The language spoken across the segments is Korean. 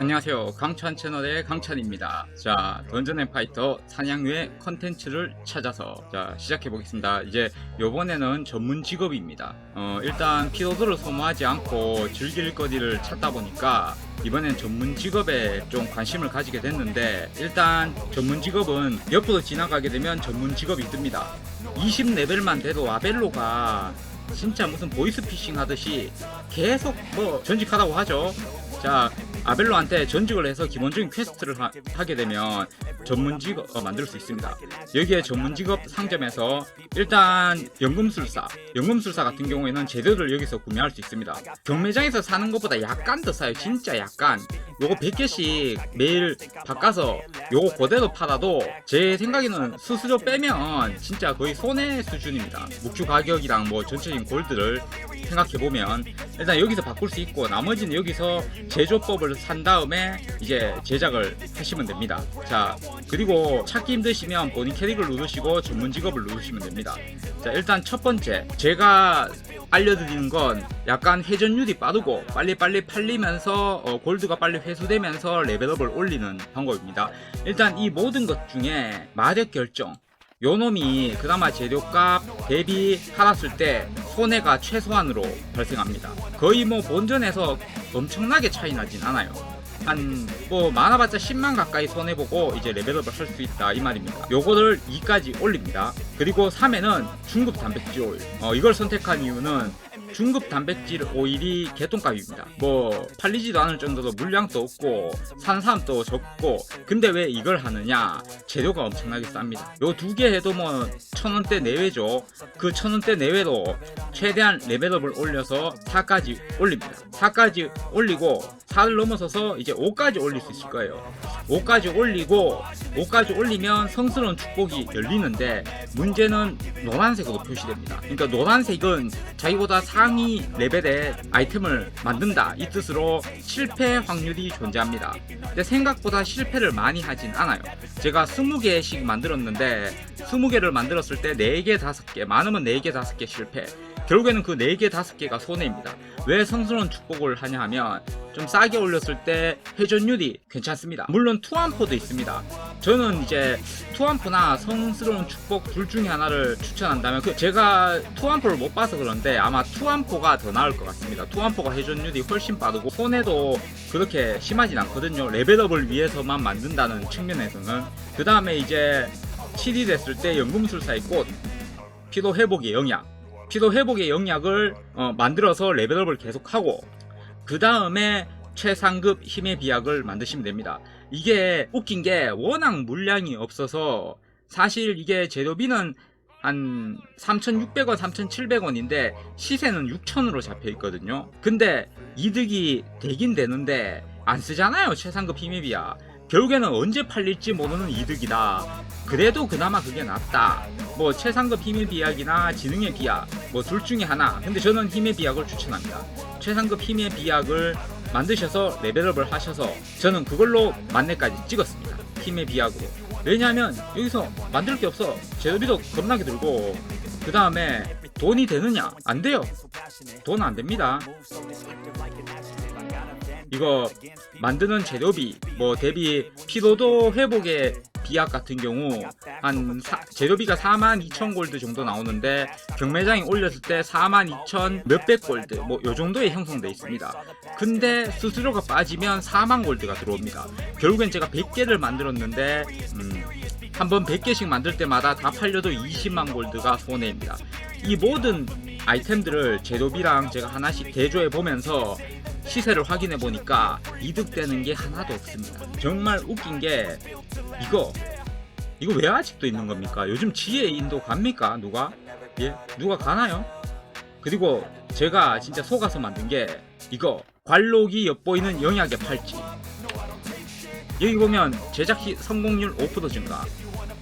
안녕하세요. 강찬 채널의 강찬입니다. 자, 던전 앤 파이터 사냥류의 컨텐츠를 찾아서 자, 시작해 보겠습니다. 이제 요번에는 전문 직업입니다. 어, 일단 피로도를 소모하지 않고 즐길 거리를 찾다 보니까 이번엔 전문 직업에 좀 관심을 가지게 됐는데 일단 전문 직업은 옆으로 지나가게 되면 전문 직업이 뜹니다. 20레벨만 돼도 아벨로가 진짜 무슨 보이스피싱 하듯이 계속 뭐 전직하다고 하죠. 자, 아벨로한테 전직을 해서 기본적인 퀘스트를 하, 게 되면 전문 직업 어, 만들 수 있습니다. 여기에 전문 직업 상점에서 일단 연금술사, 연금술사 같은 경우에는 재료를 여기서 구매할 수 있습니다. 경매장에서 사는 것보다 약간 더 싸요. 진짜 약간. 요거 100개씩 매일 바꿔서 요거 그대로 팔아도 제 생각에는 수수료 빼면 진짜 거의 손해 수준입니다. 묵주 가격이랑 뭐 전체적인 골드를 생각해보면 일단 여기서 바꿀 수 있고 나머지는 여기서 제조법을 산 다음에 이제 제작을 하시면 됩니다. 자 그리고 찾기 힘드시면 본인 캐릭을 누르시고 전문 직업을 누르시면 됩니다. 자 일단 첫 번째 제가 알려드리는 건 약간 회전율이 빠르고 빨리빨리 팔리면서 어, 골드가 빨리 회수되면서 레벨업을 올리는 방법입니다. 일단 이 모든 것 중에 마력 결정 요 놈이 그나마 재료값 대비 팔았을 때 손해가 최소한으로 발생합니다. 거의 뭐 본전에서 엄청나게 차이 나진 않아요. 한 뭐 많아봤자 10만 가까이 손해보고 이제 레벨업을 할 수 있다 이 말입니다. 요거를 2까지 올립니다. 그리고 3에는 중급 단백질 오일. 어, 이걸 선택한 이유는 중급 단백질 오일이 개똥값입니다. 뭐 팔리지도 않을 정도로 물량도 없고 산삼도 적고 근데 왜 이걸 하느냐? 재료가 엄청나게 쌉니다. 요 두 개 해도 뭐 천 원대 내외죠. 그 천 원대 내외로 최대한 레벨업을 올려서 4까지 올립니다. 4까지 올리고 4를 넘어서서 이제 5까지 올릴 수 있을 거예요. 5까지 올리고 5까지 올리면 성스러운 축복이 열리는데 문제는 노란색으로 표시됩니다. 그러니까 노란색은 자기보다 상위 레벨의 아이템을 만든다 이 뜻으로 실패 확률이 존재합니다. 근데 생각보다 실패를 많이 하진 않아요. 제가 20개씩 만들었는데 20개를 만들었을 때 4개, 5개, 많으면 4개, 5개 실패. 결국에는 그 4개, 5개가 손해입니다. 왜 성스러운 축복을 하냐 하면 좀 싸게 올렸을 때 회전율이 괜찮습니다. 물론 투안포도 있습니다. 저는 이제 투안포나 성스러운 축복 둘 중에 하나를 추천한다면 그 제가 투안포를 못 봐서 그런데 아마 투안포가 더 나을 것 같습니다. 투안포가 회전율이 훨씬 빠르고 손해도 그렇게 심하진 않거든요. 레벨업을 위해서만 만든다는 측면에서는 그 다음에 이제 7이 됐을 때 연금술사의 꽃 피도 회복의 영약 피도 회복의 영약을 어, 만들어서 레벨업을 계속하고 그 다음에 최상급 힘의 비약을 만드시면 됩니다. 이게 웃긴 게 워낙 물량이 없어서 사실 이게 재료비는 한 3,600원, 3,700원인데 시세는 6,000으로 잡혀 있거든요. 근데 이득이 되긴 되는데 안 쓰잖아요. 최상급 힘의 비약. 결국에는 언제 팔릴지 모르는 이득이다. 그래도 그나마 그게 낫다. 뭐 최상급 힘의 비약이나 지능의 비약 뭐 둘 중에 하나. 근데 저는 힘의 비약을 추천합니다. 최상급 힘의 비약을 만드셔서 레벨업을 하셔서 저는 그걸로 만렙까지 찍었습니다. 힘의 비약으로. 왜냐하면 여기서 만들 게 없어. 재료비도 겁나게 들고 그 다음에 돈이 되느냐? 안 돼요. 돈 안 됩니다. 이거 만드는 재료비 뭐 대비 피로도 회복의 비약 같은 경우 한 사- 재료비가 4만 2천 골드 정도 나오는데 경매장에 올렸을 때 4만 2천 몇백 골드 뭐 요 정도에 형성돼 있습니다. 근데 수수료가 빠지면 4만 골드가 들어옵니다. 결국엔 제가 100개를 만들었는데 음, 한번 100개씩 만들 때마다 다 팔려도 20만 골드가 손해입니다. 이 모든 아이템들을 재료비랑 제가 하나씩 대조해 보면서 시세를 확인해 보니까 이득되는 게 하나도 없습니다. 정말 웃긴 게 이거 이거 왜 아직도 있는 겁니까? 요즘 지혜 인도 갑니까? 누가? 예? 누가 가나요? 그리고 제가 진짜 속아서 만든 게 이거 관록이 엿보이는 영약의 팔찌 여기 보면 제작 시 성공률 5% 증가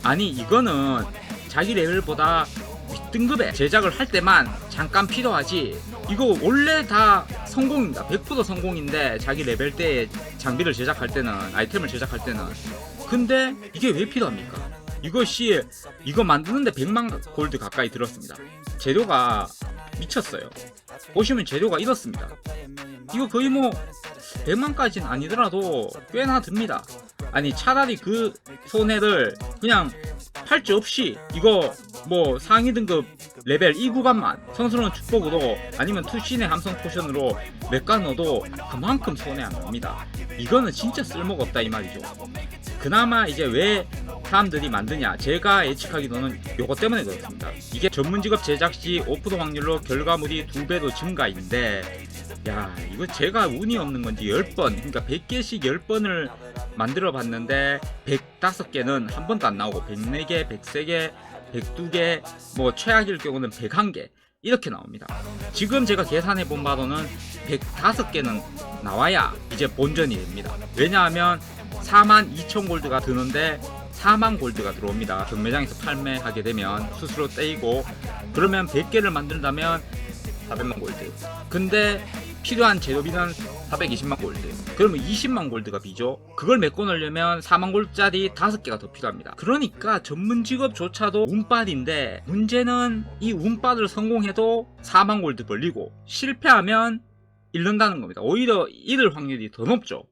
아니 이거는 자기 레벨보다 윗등급에 제작을 할 때만 잠깐 필요하지 이거 원래 다 성공입니다. 100% 성공인데 자기 레벨 때 장비를 제작할 때는 아이템을 제작할 때는. 근데 이게 왜 필요합니까? 이것이 이거 만드는데 100만 골드 가까이 들었습니다. 재료가 미쳤어요. 보시면 재료가 이렇습니다. 이거 거의 뭐 100만까지는 아니더라도 꽤나 듭니다. 아니 차라리 그 손해를 그냥 팔찌 없이 이거 뭐 상위 등급 레벨 2 구간만 성스러운 축복으로 아니면 투신의 함성 포션으로 몇가 넣어도 그만큼 손해 안 납니다. 이거는 진짜 쓸모가 없다 이 말이죠. 그나마 이제 왜 사람들이 만드냐 제가 예측하기로는 요거 때문에 그렇습니다. 이게 전문 직업 제작 시 오프도 확률로 결과물이 두 배도 증가인데 야 이거 제가 운이 없는 건지 10번 그러니까 100개씩 10번을 만들어 봤는데 105개는 한 번도 안 나오고 104개, 103개, 102개, 뭐 최악일 경우는 101개 이렇게 나옵니다. 지금 제가 계산해 본 바로는 105개는 나와야 이제 본전이 됩니다. 왜냐하면 4만 2천 골드가 드는데 4만 골드가 들어옵니다. 경매장에서 판매하게 되면 스스로 떼이고 그러면 100개를 만든다면 400만 골드. 근데 필요한 재료비는 420만 골드. 그러면 20만 골드가 비죠. 그걸 메꿔 넣으려면 4만 골드짜리 5개가 더 필요합니다. 그러니까 전문 직업조차도 운빨인데 문제는 이 운빨을 성공해도 4만 골드 벌리고 실패하면 잃는다는 겁니다. 오히려 잃을 확률이 더 높죠.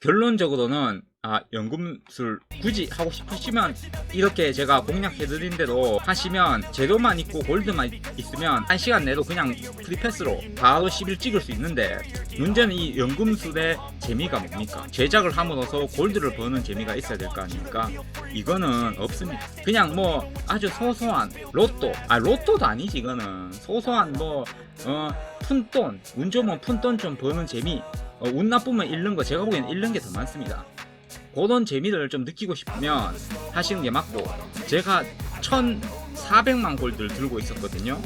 결론적으로는 아 연금술 굳이 하고 싶으시면 이렇게 제가 공략해드린 대로 하시면 재료만 있고 골드만 있으면 한 시간 내로 그냥 프리패스로 바로 10일 찍을 수 있는데 문제는 이 연금술의 재미가 뭡니까? 제작을 함으로써 골드를 버는 재미가 있어야 될 거 아닙니까? 이거는 없습니다. 그냥 뭐 아주 소소한 로또. 아 로또도 아니지 이거는. 소소한 뭐 어, 푼돈 운 좋으면 푼돈 좀 버는 재미. 어, 운 나쁘면 잃는 거 제가 보기엔 잃는 게 더 많습니다. 그런 재미를 좀 느끼고 싶으면 하시는 게 맞고 제가 1,400만 골드를 들고 있었거든요.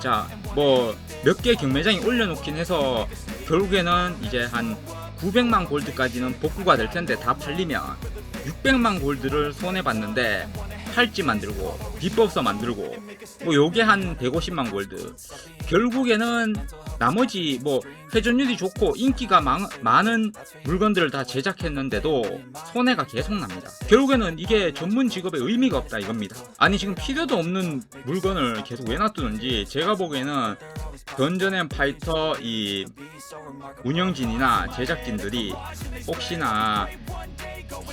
자, 뭐 몇 개 경매장에 올려놓긴 해서 결국에는 이제 한 900만 골드까지는 복구가 될 텐데 다 팔리면 600만 골드를 손해 봤는데 팔찌 만들고 비법서 만들고 뭐 요게 한 150만 골드 결국에는 나머지 뭐 회전율이 좋고 인기가 많, 많은 물건들을 다 제작했는데도 손해가 계속 납니다. 결국에는 이게 전문 직업에 의미가 없다 이겁니다. 아니 지금 필요도 없는 물건을 계속 왜 놔두는지 제가 보기에는 던전앤 파이터 이 운영진이나 제작진들이 혹시나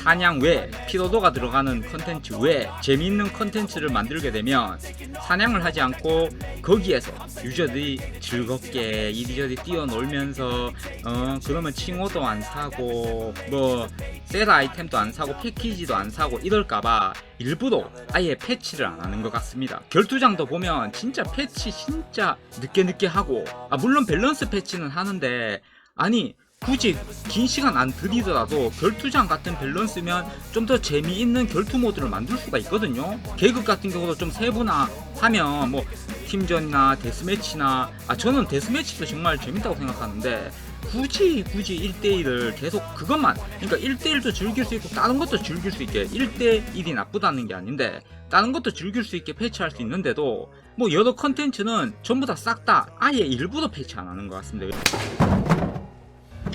사냥 외 피로도가 들어가는 컨텐츠 외 재미있는 컨텐츠를 만들게 되면 사냥을 하지 않고 거기에서 유저들이 즐겁게 이리저리 뛰어놀면서 어 그러면 칭호도 안 사고 뭐 세라 아이템도 안 사고 패키지도 안 사고 이럴까봐 일부러 아예 패치를 안 하는 것 같습니다. 결투장도 보면 진짜 패치 진짜 늦게 늦게 하고 아 물론 밸런스 패치는 하는데 아니 굳이 긴 시간 안 들이더라도 결투장 같은 밸런스면 좀 더 재미있는 결투 모드를 만들 수가 있거든요. 계급 같은 경우도 좀 세분화 하면 뭐 팀전이나 데스매치나 아 저는 데스매치도 정말 재밌다고 생각하는데 굳이 굳이 1대1을 계속 그것만 그러니까 1대1도 즐길 수 있고 다른 것도 즐길 수 있게 1대1이 나쁘다는 게 아닌데 다른 것도 즐길 수 있게 패치할 수 있는데도 뭐 여러 컨텐츠는 전부 다 싹 다 아예 일부러 패치 안 하는 것 같습니다.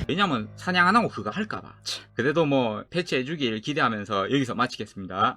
왜냐면 사냥 안 하고 그거 할까봐. 그래도 뭐 패치해주길 기대하면서 여기서 마치겠습니다.